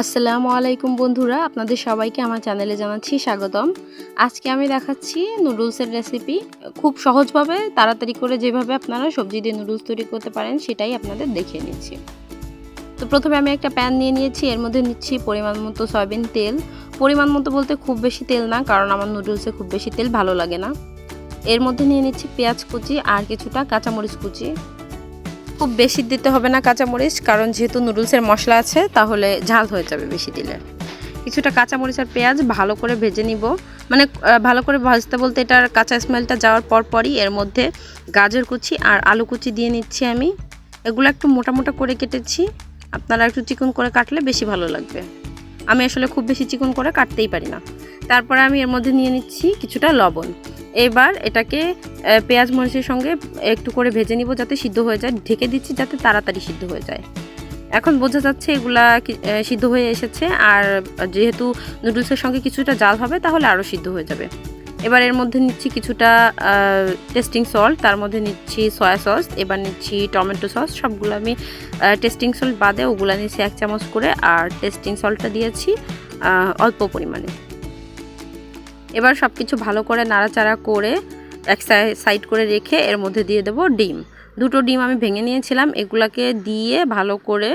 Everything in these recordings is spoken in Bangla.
আসসালামু আলাইকুম বন্ধুরা, আপনাদের সবাইকে আমার চ্যানেলে জানাচ্ছি স্বাগতম। আজকে আমি দেখাচ্ছি নুডলসের রেসিপি খুব সহজভাবে তাড়াতাড়ি করে যেভাবে আপনারা সবজি দিয়ে নুডলস তৈরি করতে পারেন, সেটাই আপনাদের দেখিয়ে নিচ্ছি। তো প্রথমে আমি একটা প্যান নিয়ে নিয়েছি, এর মধ্যে নিচ্ছি পরিমাণ মতো সয়াবিন তেল। পরিমাণ মতো বলতে খুব বেশি তেল না, কারণ আমার নুডলসে খুব বেশি তেল ভালো লাগে না। এর মধ্যে নিয়ে নিচ্ছি পেঁয়াজ কুচি আর কিছুটা কাঁচামরিচ কুচি। খুব বেশি দিতে হবে না কাঁচামরিচ, কারণ যেহেতু নুডলসের মশলা আছে, তাহলে ঝাল হয়ে যাবে বেশি দিলে। কিছুটা কাঁচামরিচ আর পেঁয়াজ ভালো করে ভেজে নিব। মানে ভালো করে ভাজতে বলতে এটার কাঁচা স্মেলটা যাওয়ার পর পরই এর মধ্যে গাজর কুচি আর আলু কুচি দিয়ে নিচ্ছি আমি। এগুলো একটু মোটা মোটা করে কেটেছি। আপনারা একটু চিকন করে কাটলে বেশি ভালো লাগবে। আমি আসলে খুব বেশি চিকন করে কাটতেই পারি না। তারপরে আমি এর মধ্যে নিয়ে নিচ্ছি কিছুটা লবণ। এবার এটাকে পেঁয়াজ মরিচের সঙ্গে একটু করে ভেজে নিব যাতে সিদ্ধ হয়ে যায়। ঢেকে দিচ্ছি যাতে তাড়াতাড়ি সিদ্ধ হয়ে যায়। এখন বোঝা যাচ্ছে এগুলা সিদ্ধ হয়ে এসেছে। আর যেহেতু নুডলসের সঙ্গে কিছুটা জাল হবে, তাহলে আরও সিদ্ধ হয়ে যাবে। এবার এর মধ্যে নিচ্ছি কিছুটা টেস্টিং সল্ট তার মধ্যে নিচ্ছি সয়া সস এবার নিচ্ছি টমেটো সস সবগুলো আমি টেস্টিং সল্ট বাদে ওগুলো নিচ্ছি এক চামচ করে। আর টেস্টিং সল্টটা দিয়েছি অল্প পরিমাণে। এবার সব কিছু ভালো করে নাড়াচাড়া করে এক সাইড করে রেখে এর মধ্যে দিয়ে দেবো ডিম। দুটো ডিম আমি ভেঙে নিয়েছিলাম, এগুলাকে দিয়ে ভালো করে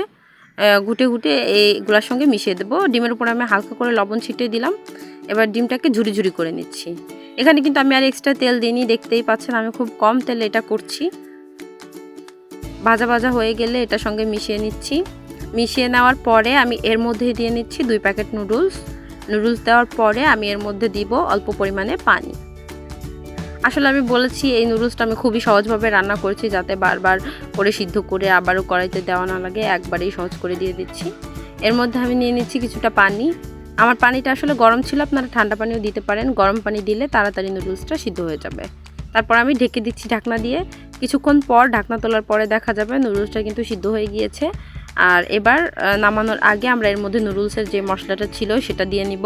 ঘুটে ঘুটে এইগুলোর সঙ্গে মিশিয়ে দেবো। ডিমের উপরে আমি হালকা করে লবণ ছিটিয়ে দিলাম। এবার ডিমটাকে ঝুরি ঝুরি করে নিচ্ছি। এখানে কিন্তু আমি আর এক্সট্রা তেল দিইনি, দেখতেই পাচ্ছেন আমি খুব কম তেলে এটা করছি। ভাজা ভাজা হয়ে গেলে এটার সঙ্গে মিশিয়ে নিচ্ছি। মিশিয়ে নেওয়ার পরে আমি এর মধ্যে দিয়ে নিচ্ছি দুই প্যাকেট নুডলস। নুডলস দেওয়ার পরে আমি এর মধ্যে দিব অল্প পরিমাণে পানি। আসলে আমি বলেছি, এই নুডলসটা আমি খুবই সহজভাবে রান্না করেছি যাতে বারবার করে সিদ্ধ করে আবারও কড়াইতে দেওয়া না লাগে, একবারেই সহজ করে দিয়ে দিচ্ছি। এর মধ্যে আমি নিয়ে নিচ্ছি কিছুটা পানি। আমার পানিটা আসলে গরম ছিল, আপনারা ঠান্ডা পানিও দিতে পারেন। গরম পানি দিলে তাড়াতাড়ি নুডলসটা সিদ্ধ হয়ে যাবে। তারপর আমি ঢেকে দিচ্ছি ঢাকনা দিয়ে। কিছুক্ষণ পর ঢাকনা তোলার পরে দেখা যাবে নুডলসটা কিন্তু সিদ্ধ হয়ে গিয়েছে। আর এবার নামানোর আগে আমরা এর মধ্যে নুডলসের যে মশলাটা ছিল সেটা দিয়ে নিব।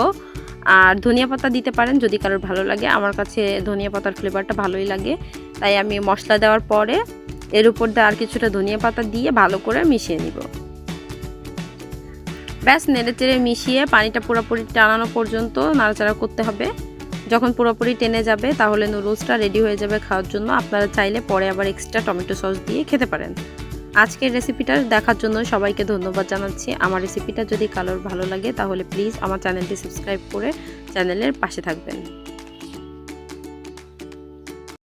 আর ধনিয়া পাতা দিতে পারেন যদি কারোর ভালো লাগে। আমার কাছে ধনিয়া পাতার ফ্লেভারটা ভালোই লাগে। তাই আমি মশলা দেওয়ার পরে এর উপর দিয়ে আর কিছুটা ধনিয়া পাতা দিয়ে ভালো করে মিশিয়ে নিব। ব্যাস নেড়ে চেড়ে মিশিয়ে পানিটা পুরোপুরি টানানো পর্যন্ত নাড়াচাড়া করতে হবে। যখন পুরোপুরি টেনে যাবে, তাহলে নুডলসটা রেডি হয়ে যাবে খাওয়ার জন্য। আপনারা চাইলে পরে আবার এক্সট্রা টমেটো সস দিয়ে খেতে পারেন। আজকের রেসিপিটা দেখার জন্য সবাইকে ধন্যবাদ জানাচ্ছি। আমার রেসিপিটা যদি কালোর ভালো লাগে, তাহলে প্লিজ আমার চ্যানেলটি সাবস্ক্রাইব করে চ্যানেলের পাশে থাকবেন।